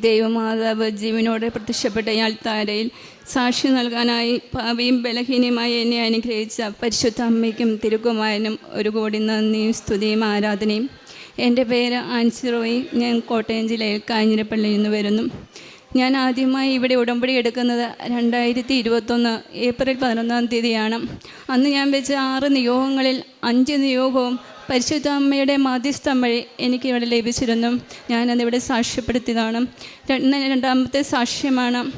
ദൈവമാതാവ് ജീവനോടെ പ്രത്യക്ഷപ്പെട്ട ഇയാൾ താരയിൽ സാക്ഷി നൽകാനായി ഭാവിയും ബലഹീനമായി എന്നെ അനുഗ്രഹിച്ച പരിശുദ്ധ അമ്മയ്ക്കും തിരുക്കുമാരനും ഒരു കോടി നന്ദിയും സ്തുതിയും ആരാധനയും. എന്റെ പേര് ആൻസിറോയി ഞാൻ കോട്ടയം ജില്ലയിൽ കാഞ്ഞിരപ്പള്ളിയിൽ നിന്ന് വരുന്നു. ഞാൻ ആദ്യമായി ഇവിടെ ഉടമ്പടി എടുക്കുന്നത് രണ്ടായിരത്തി ഇരുപത്തൊന്ന് ഏപ്രിൽ പതിനൊന്നാം തീയതിയാണ്. അന്ന് ഞാൻ വെച്ച ആറ് നിയോഗങ്ങളിൽ അഞ്ച് നിയോഗവും പരിശുദ്ധ അമ്മയുടെ മാധ്യസ്ഥം വഴി എനിക്ക് ഇവിടെ ലഭിച്ചിരുന്നു. ഞാനതിവിടെ സാക്ഷ്യപ്പെടുത്തിയതാണ്. രണ്ട് രണ്ടാമത്തെ സാക്ഷ്യമാണ്.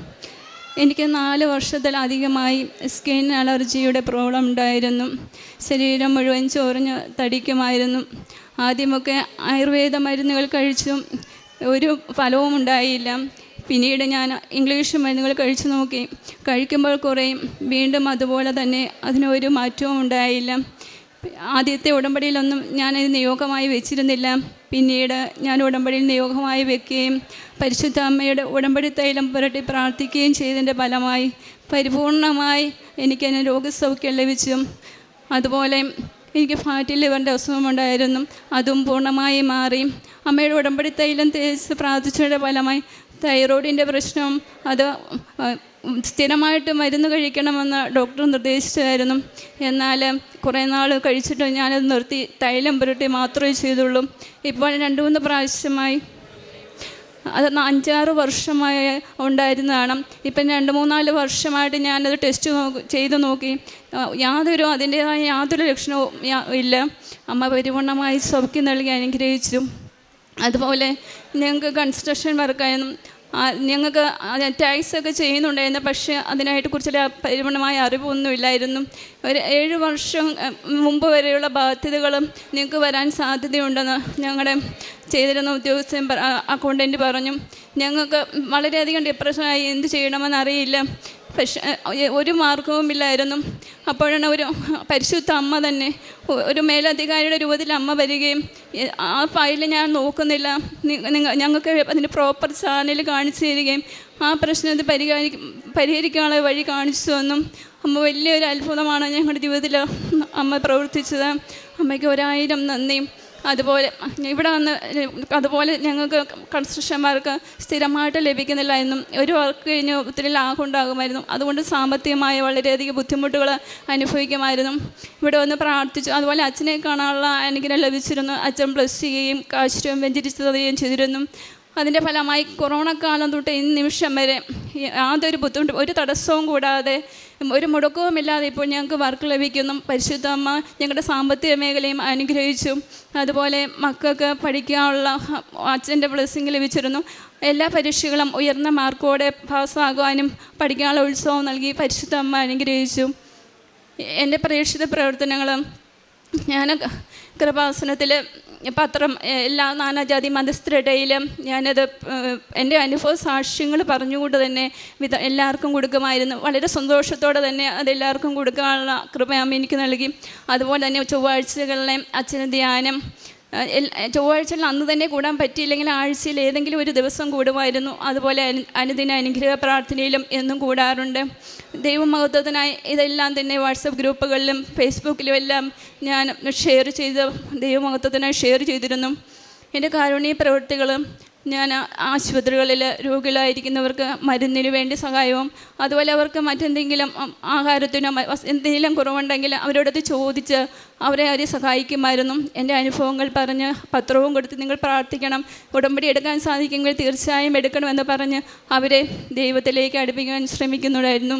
എനിക്ക് നാല് വർഷത്തിലധികമായി സ്കിൻ അലർജിയുടെ പ്രോബ്ലം ഉണ്ടായിരുന്നു. ശരീരം മുഴുവൻ ചോറിഞ്ഞ് തടിക്കുമായിരുന്നു. ആദ്യമൊക്കെ ആയുർവേദ മരുന്നുകൾ കഴിച്ചും ഒരു ഫലവും ഉണ്ടായില്ല. പിന്നീട് ഞാൻ ഇംഗ്ലീഷ് മരുന്നുകൾ കഴിച്ചു നോക്കി. കഴിക്കുമ്പോൾ കുറേയും. വീണ്ടും അതുപോലെ തന്നെ അതിനൊരു മാറ്റവും ഉണ്ടായില്ല. ആദ്യത്തെ ഉടമ്പടിയിലൊന്നും ഞാനത് നിയോഗമായി വെച്ചിരുന്നില്ല. പിന്നീട് ഞാൻ ഉടമ്പടിയിൽ നിയോഗമായി വെക്കുകയും പരിശുദ്ധ അമ്മയുടെ ഉടമ്പടി തൈലം പുരട്ടി പ്രാർത്ഥിക്കുകയും ചെയ്തതിന്റെ ഫലമായി പരിപൂർണമായി എനിക്കതിന് രോഗസൗഖ്യം ലഭിച്ചു. അതുപോലെ എനിക്ക് ഫാറ്റി ലിവറിന്റെ അസുഖമുണ്ടായിരുന്നു. അതും പൂർണമായി മാറി. അമ്മയുടെ ഉടമ്പടി തൈലം തേച്ച് പ്രാർത്ഥിച്ചതിന്റെ ഫലമായി തൈറോയിഡിന്റെ പ്രശ്നം അത് സ്ഥിരമായിട്ട് മരുന്ന് കഴിക്കണമെന്ന് ഡോക്ടർ നിർദ്ദേശിച്ചായിരുന്നു എന്നാൽ കുറേ നാൾ കഴിച്ചിട്ട് ഞാനത് നിർത്തി തൈലം പുരട്ടി മാത്രമേ ചെയ്തുള്ളൂ. ഇപ്പോൾ രണ്ട് മൂന്ന് പ്രാവശ്യമായി അത് അഞ്ചാറ് വർഷമായി ഉണ്ടായിരുന്നതാണ്. ഇപ്പം രണ്ട് മൂന്നാൽ വർഷമായിട്ട് ഞാനത് ടെസ്റ്റ് ചെയ്ത് നോക്കി. യാതൊരു അതിന്റേതായ യാതൊരു ലക്ഷണവും ഇല്ല. അമ്മ പരിപൂർണമായി സൗഖ്യം നൽകി അനുഗ്രഹിച്ചു. അതുപോലെ ഞങ്ങൾക്ക് കൺസ്ട്രക്ഷൻ വർക്കായിരുന്നു ഞങ്ങൾക്ക് ഒക്കെ ചെയ്യുന്നുണ്ടായിരുന്നു. പക്ഷേ അതിനായിട്ട് കുറിച്ചുള്ള പരിപൂർണമായ അറിവൊന്നുമില്ലായിരുന്നു. ഒരു ഏഴ് വർഷം മുമ്പ് വരെയുള്ള ബാധ്യതകളും നിങ്ങൾക്ക് വരാൻ സാധ്യതയുണ്ടെന്ന് ഞങ്ങളുടെ ചെയ്തിരുന്ന ഉദ്യോഗസ്ഥൻ അക്കൗണ്ടന്റ് പറഞ്ഞു. ഞങ്ങൾക്ക് വളരെയധികം ഡിപ്രഷനായി എന്ത് ചെയ്യണമെന്ന് അറിയില്ല. പക്ഷേ ഒരു മാർഗവുമില്ലായിരുന്നു അപ്പോഴാണ് ഒരു പരിശുദ്ധ അമ്മ തന്നെ ഒരു മേലധികാരിയുടെ രൂപത്തിൽ അമ്മ വരികയും ആ ഫയൽ ഞാൻ നോക്കുന്നില്ല. ഞങ്ങൾക്ക് അതിന്റെ പ്രോപ്പർ ചാനൽ കാണിച്ചു തരികയും ആ പ്രശ്നത്തെ പരിഹാരി പരിഹരിക്കാനുള്ള വഴി കാണിച്ചു തന്നും. അമ്മ വലിയൊരു അത്ഭുതമാണ് ഞങ്ങളുടെ ജീവിതത്തിൽ അമ്മ പ്രവർത്തിച്ചത്. അമ്മയ്ക്ക് ഒരായിരം നന്ദി അതുപോലെ ഇവിടെ വന്ന് അതുപോലെ ഞങ്ങൾക്ക് കൺസ്ട്രക്ഷന്മാർക്ക് സ്ഥിരമായിട്ട് ലഭിക്കുന്നില്ല എന്നും ഒരു വർക്ക് കഴിഞ്ഞ് ഒത്തിരി ലാഭം ഉണ്ടാകുമായിരുന്നു. അതുകൊണ്ട് സാമ്പത്തികമായ വളരെയധികം ബുദ്ധിമുട്ടുകൾ അനുഭവിക്കുമായിരുന്നു. ഇവിടെ വന്ന് പ്രാർത്ഥിച്ചു. അതുപോലെ അച്ഛനെ കാണാനുള്ള അനുഗ്രഹം ലഭിച്ചിരുന്നു. അച്ഛൻ പ്ലസ് ചെയ്യുകയും കാശ്രയം വെഞ്ചരിച്ചു തരികയും ചെയ്തിരുന്നു. അതിന്റെ ഫലമായി കൊറോണ കാലം തൊട്ട് ഈ നിമിഷം വരെ യാതൊരു ബുദ്ധിമുട്ടും ഒരു തടസ്സവും കൂടാതെ ഒരു മുടക്കവുമില്ലാതെ ഇപ്പോൾ ഞങ്ങൾക്ക് വർക്ക് ലഭിക്കുന്നു. പരിശുദ്ധ അമ്മ ഞങ്ങളുടെ സാമ്പത്തിക മേഖലയും അനുഗ്രഹിച്ചു. അതുപോലെ മക്കൾക്ക് പഠിക്കാനുള്ള അച്ഛന്റെ ബ്ലെസ്സിങ് ലഭിച്ചിരുന്നു. എല്ലാ പരീക്ഷകളും ഉയർന്ന മാർക്കോടെ പാസ്സാകുവാനും പഠിക്കാനുള്ള ഉത്സവം നൽകി പരിശുദ്ധ അമ്മ അനുഗ്രഹിച്ചു. എന്റെ പ്രേക്ഷിത പ്രവർത്തനങ്ങളും ഞാൻ കൃപാസനത്തിൽ പത്രം എല്ലാ നാനാജാതി മതസ്ഥരുടെയിലും ഞാനത് എന്റെ അനുഭവ സാക്ഷ്യങ്ങൾ പറഞ്ഞുകൊണ്ട് തന്നെ വിധ എല്ലാവർക്കും കൊടുക്കുമായിരുന്നു. വളരെ സന്തോഷത്തോടെ തന്നെ അതെല്ലാവർക്കും കൊടുക്കാനുള്ള കൃപ അമ്മ എനിക്ക് നൽകി. അതുപോലെ തന്നെ ചൊവ്വാഴ്ചകളിലെ അച്ഛന് ധ്യാനം ചൊവ്വാഴ്ചയിൽ അന്ന് തന്നെ കൂടാൻ പറ്റിയില്ലെങ്കിൽ ആഴ്ചയിൽ ഏതെങ്കിലും ഒരു ദിവസം കൂടുമായിരുന്നു. അതുപോലെ അനു അനുദിന അനുഗ്രഹ പ്രാർത്ഥനയിലും എന്നും കൂടാറുണ്ട്. ദൈവമഹത്വത്തിനായി ഇതെല്ലാം തന്നെ വാട്സപ്പ് ഗ്രൂപ്പുകളിലും ഫേസ്ബുക്കിലും എല്ലാം ഞാൻ ഷെയർ ചെയ്ത് ദൈവമഹത്വത്തിനായി ഷെയർ ചെയ്തിരുന്നു. എന്റെ കാരുണ്യ പ്രവൃത്തികളും ഞാൻ ആശുപത്രികളിൽ രോഗികളായിരിക്കുന്നവർക്ക് മരുന്നിന് വേണ്ടി സഹായവും അതുപോലെ അവർക്ക് മറ്റെന്തെങ്കിലും ആഹാരത്തിനോ എന്തെങ്കിലും കുറവുണ്ടെങ്കിൽ അവരോടത് ചോദിച്ച് അവരെ അവരെ സഹായിക്കുമായിരുന്നു. എന്റെ അനുഭവങ്ങൾ പറഞ്ഞ് പത്രവും കൊടുത്ത് നിങ്ങൾ പ്രാർത്ഥിക്കണം ഉടമ്പടി എടുക്കാൻ സാധിക്കുമെങ്കിൽ തീർച്ചയായും എടുക്കണമെന്ന് പറഞ്ഞ് അവരെ ദൈവത്തിലേക്ക് അടുപ്പിക്കാൻ ശ്രമിക്കുന്നുണ്ടായിരുന്നു.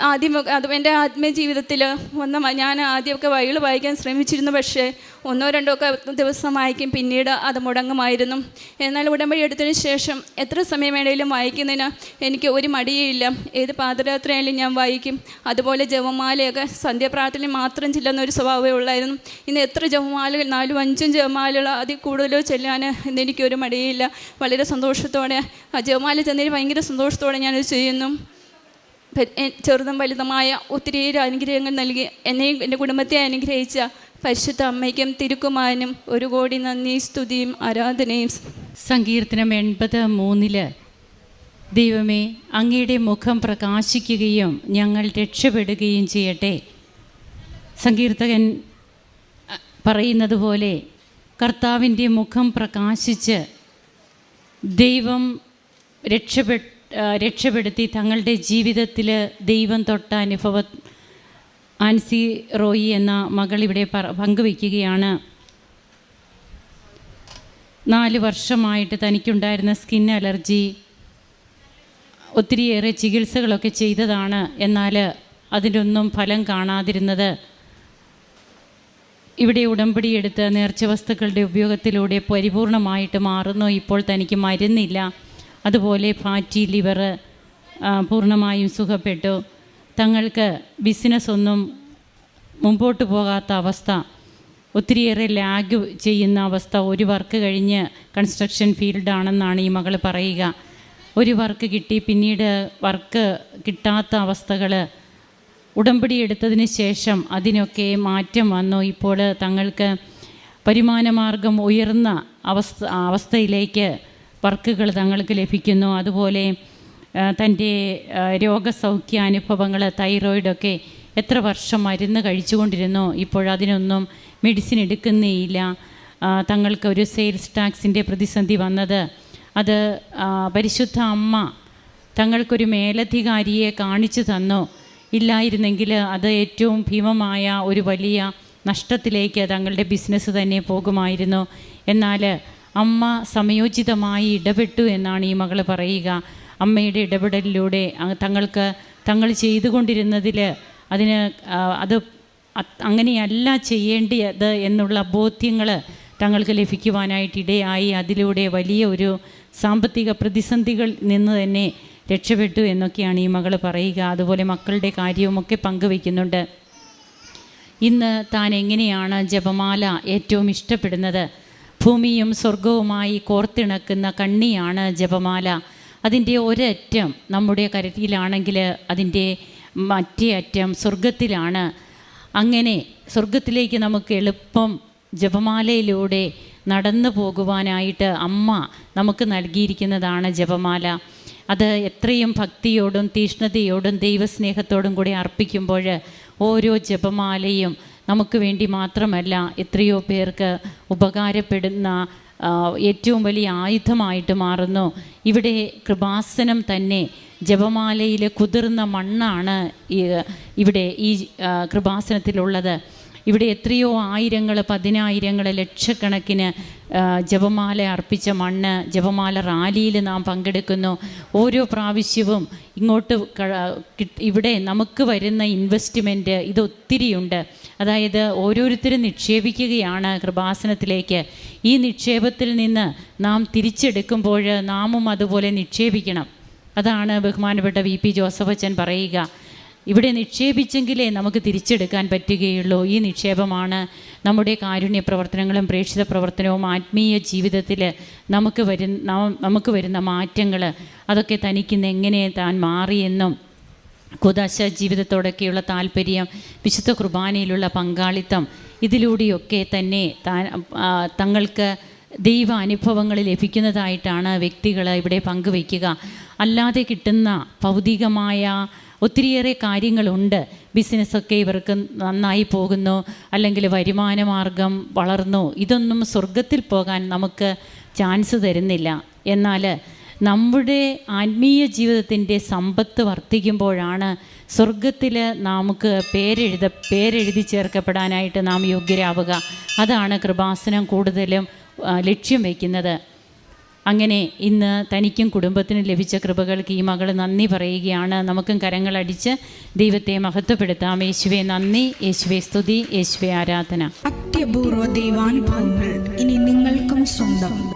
ആദ്യം അത് എന്റെ ആത്മീയ ജീവിതത്തിൽ വന്ന ഞാൻ ആദ്യമൊക്കെ ബൈബിൾ വായിക്കാൻ ശ്രമിച്ചിരുന്നു. പക്ഷേ ഒന്നോ രണ്ടോ ഒക്കെ ദിവസം വായിക്കും പിന്നീട് അത് മുടങ്ങുമായിരുന്നു. എന്നാൽ ഉടമ്പടി എടുത്തതിന് ശേഷം എത്ര സമയം വേണേലും വായിക്കുന്നതിന് എനിക്ക് ഒരു മടിയില്ല ഏത് പാതിരാത്രയായാലും ഞാൻ വായിക്കും. അതുപോലെ ജപമാലയൊക്കെ സന്ധ്യാപ്രാർത്ഥന മാത്രം ചെല്ലുന്ന ഒരു സ്വഭാവമേ ഉള്ളായിരുന്നു. ഇന്ന് എത്ര ജപമാലകൾ നാലും അഞ്ചും ജപമാലകൾ അതിൽ കൂടുതലോ ചെല്ലാൻ ഇന്ന് എനിക്കൊരു മടിയില്ല വളരെ സന്തോഷത്തോടെ ആ ജപമാല ചെന്നതിന് ഭയങ്കര സന്തോഷത്തോടെ ഞാനത് ചെയ്യുന്നു. ചെറുതും വലുതുമായ ഒത്തിരിയേറെ അനുഗ്രഹങ്ങൾ നൽകി എന്നെയും എന്റെ കുടുംബത്തെ അനുഗ്രഹിച്ച പരിശുദ്ധ അമ്മയ്ക്കും തിരുക്കുമാനും ഒരു കോടി നന്ദി സ്തുതിയും ആരാധനയും. സങ്കീർത്തനം എൺപത് മൂന്നിൽ ദൈവമേ അങ്ങയുടെ മുഖം പ്രകാശിക്കുകയും ഞങ്ങൾ രക്ഷപ്പെടുകയും ചെയ്യട്ടെ. സങ്കീർത്തകൻ പറയുന്നത് പോലെ കർത്താവിന്റെ മുഖം പ്രകാശിച്ച് ദൈവം രക്ഷപ്പെട്ട് രക്ഷപ്പെടുത്തി തങ്ങളുടെ ജീവിതത്തിൽ ദൈവം തൊട്ട അനുഭവ ആൻസി റോയി എന്ന മകൾ ഇവിടെ പങ്കുവയ്ക്കുകയാണ് നാല് വർഷമായിട്ട് തനിക്കുണ്ടായിരുന്ന സ്കിൻ അലർജി ഒത്തിരിയേറെ ചികിത്സകളൊക്കെ ചെയ്തതാണ്. എന്നാൽ അതിനൊന്നും ഫലം കാണാതിരുന്നത്. ഇവിടെ ഉടമ്പടി എടുത്ത് നേർച്ച വസ്തുക്കളുടെ ഉപയോഗത്തിലൂടെ പരിപൂർണമായിട്ട് മാറുന്നു. ഇപ്പോൾ തനിക്ക് മരുന്നില്ല. അതുപോലെ ഫാറ്റി ലിവർ പൂർണമായും സുഖപ്പെട്ടു. തങ്ങൾക്ക് ബിസിനസ് ഒന്നും മുമ്പോട്ട് പോകാത്ത അവസ്ഥ ഒത്തിരിയേറെ ലാഗ് ചെയ്യുന്ന അവസ്ഥ ഒരു വർക്ക് കഴിഞ്ഞ് കൺസ്ട്രക്ഷൻ ഫീൽഡാണെന്നാണ് ഈ മകൾ പറയുക. ഒരു വർക്ക് കിട്ടി പിന്നീട് വർക്ക് കിട്ടാത്ത അവസ്ഥകൾ ഉടമ്പടി എടുത്തതിന് ശേഷം അതിനൊക്കെ മാറ്റം വന്നു. ഇപ്പോൾ തങ്ങൾക്ക് വരുമാനമാർഗം ഉയർന്ന അവസ്ഥ അവസ്ഥയിലേക്ക് വർക്കുകൾ തങ്ങൾക്ക് ലഭിക്കുന്നു. അതുപോലെ തന്റെ രോഗസൗഖ്യാനുഭവങ്ങൾ തൈറോയിഡൊക്കെ എത്ര വർഷം മരുന്ന് കഴിച്ചുകൊണ്ടിരുന്നു ഇപ്പോഴതിനൊന്നും മെഡിസിൻ എടുക്കുന്നേയില്ല തങ്ങൾക്ക് ഒരു സെയിൽസ് ടാക്സിന്റെ പ്രതിസന്ധി വന്നത്. അത് പരിശുദ്ധ അമ്മ തങ്ങൾക്കൊരു മേലധികാരിയെ കാണിച്ചു തന്നു. ഇല്ലായിരുന്നെങ്കിൽ അത് ഏറ്റവും ഭീമമായ ഒരു വലിയ നഷ്ടത്തിലേക്ക് തങ്ങളുടെ ബിസിനസ് തന്നെ പോകുമായിരുന്നു. എന്നാൽ അമ്മ സമയോചിതമായി ഇടപെട്ടു എന്നാണ് ഈ മകൾ പറയുക. അമ്മയുടെ ഇടപെടലിലൂടെ തങ്ങൾക്ക് തങ്ങൾ ചെയ്തുകൊണ്ടിരുന്നതിൽ അതിന് അത് അങ്ങനെയല്ല ചെയ്യേണ്ടത് എന്നുള്ള ബോധ്യങ്ങൾ തങ്ങൾക്ക് ലഭിക്കുവാനായിട്ട് ഇടയായി. അതിലൂടെ വലിയ ഒരു സാമ്പത്തിക പ്രതിസന്ധികൾ നിന്ന് തന്നെ രക്ഷപ്പെട്ടു എന്നൊക്കെയാണ് ഈ മകൾ പറയുക. അതുപോലെ മക്കളുടെ കാര്യവുമൊക്കെ പങ്കുവയ്ക്കുന്നുണ്ട്. ഇന്ന് താൻ എങ്ങനെയാണ് ജപമാല ഏറ്റവും ഇഷ്ടപ്പെടുന്നത്? ഭൂമിയും സ്വർഗവുമായി കോർത്തിണക്കുന്ന കണ്ണിയാണ് ജപമാല. അതിന്റെ ഒരറ്റം നമ്മുടെ കരുതിയിലാണെങ്കിൽ അതിന്റെ മറ്റേ അറ്റം സ്വർഗത്തിലാണ് അങ്ങനെ സ്വർഗത്തിലേക്ക് നമുക്ക് എളുപ്പം ജപമാലയിലൂടെ നടന്നു പോകുവാനായിട്ട് അമ്മ നമുക്ക് നൽകിയിരിക്കുന്നതാണ് ജപമാല. അത് എത്രയും ഭക്തിയോടും തീഷ്ണതയോടും ദൈവസ്നേഹത്തോടും കൂടി അർപ്പിക്കുമ്പോൾ ഓരോ ജപമാലയും നമുക്ക് വേണ്ടി മാത്രമല്ല എത്രയോ പേർക്ക് ഉപകാരപ്പെടുന്ന ഏറ്റവും വലിയ ആയുധമായിട്ട് മാറുന്നു. ഇവിടെ കൃപാസനം തന്നെ ജപമാലയിലെ കുതിർന്ന മണ്ണാണ് ഇവിടെ ഈ കൃപാസനത്തിലുള്ളത്. ഇവിടെ എത്രയോ ആയിരങ്ങൾ പതിനായിരങ്ങൾ ലക്ഷക്കണക്കിന് ജപമാല അർപ്പിച്ച മണ്ണ് ജപമാല റാലിയിൽ നാം പങ്കെടുക്കുന്നു. ഓരോ പ്രാവശ്യവും ഇങ്ങോട്ട് ഇവിടെ നമുക്ക് വരുന്ന ഇൻവെസ്റ്റ്മെന്റ് ഇത് ഒത്തിരിയുണ്ട് അതായത് ഓരോരുത്തരും നിക്ഷേപിക്കുകയാണ് കൃപാസനത്തിലേക്ക്. ഈ നിക്ഷേപത്തിൽ നിന്ന് നാം തിരിച്ചെടുക്കുമ്പോൾ നാമും അതുപോലെ നിക്ഷേപിക്കണം. അതാണ് ബഹുമാനപ്പെട്ട വി പി ജോസഫ് അച്ഛൻ പറയുക. ഇവിടെ നിക്ഷേപിച്ചെങ്കിലേ നമുക്ക് തിരിച്ചെടുക്കാൻ പറ്റുകയുള്ളൂ. ഈ നിക്ഷേപമാണ് നമ്മുടെ കാരുണ്യ പ്രവർത്തനങ്ങളും പ്രേക്ഷിത പ്രവർത്തനവും ആത്മീയ ജീവിതത്തിൽ നമുക്ക് വരുന്ന നമുക്ക് വരുന്ന മാറ്റങ്ങൾ അതൊക്കെ തനിക്കിന്ന് എങ്ങനെ താൻ മാറിയെന്നും കുദാശ ജീവിതത്തോടൊക്കെയുള്ള താല്പര്യം വിശുദ്ധ കുർബാനയിലുള്ള പങ്കാളിത്തം ഇതിലൂടെയൊക്കെ തന്നെ തങ്ങൾക്ക് ദൈവ അനുഭവങ്ങൾ ലഭിക്കുന്നതായിട്ടാണ് വ്യക്തികൾ ഇവിടെ പങ്കുവയ്ക്കുക. അല്ലാതെ കിട്ടുന്ന ഭൗതികമായ ഒത്തിരിയേറെ കാര്യങ്ങളുണ്ട്. ബിസിനസ്സൊക്കെ ഇവർക്ക് നന്നായി പോകുന്നു അല്ലെങ്കിൽ വരുമാനമാർഗം വളർന്നു. ഇതൊന്നും സ്വർഗത്തിൽ പോകാൻ നമുക്ക് ചാൻസ് തരുന്നില്ല. എന്നാൽ നമ്മുടെ ആത്മീയ ജീവിതത്തിന്റെ സമ്പത്ത് വർദ്ധിക്കുമ്പോഴാണ് സ്വർഗത്തിൽ നമുക്ക് പേരെഴുത പേരെഴുതി ചേർക്കപ്പെടാനായിട്ട് നാം യോഗ്യരാവുക. അതാണ് കൃപാസനം കൂടുതലും ലക്ഷ്യം വയ്ക്കുന്നത്. അങ്ങനെ ഇന്ന് തനിക്കും കുടുംബത്തിനും ലഭിച്ച കൃപകൾക്ക് ഈ മകൾ നന്ദി പറയുകയാണ്. നമുക്കും കരങ്ങളടിച്ച് ദൈവത്തെ മഹത്വപ്പെടുത്താം. യേശുവെ നന്ദി. യേശുവെ സ്തുതി. യേശുവെ ആരാധന. അത്യപൂർവ ദൈവാനുഭവങ്ങൾ ഇനി നിങ്ങൾക്കും സ്വന്തം.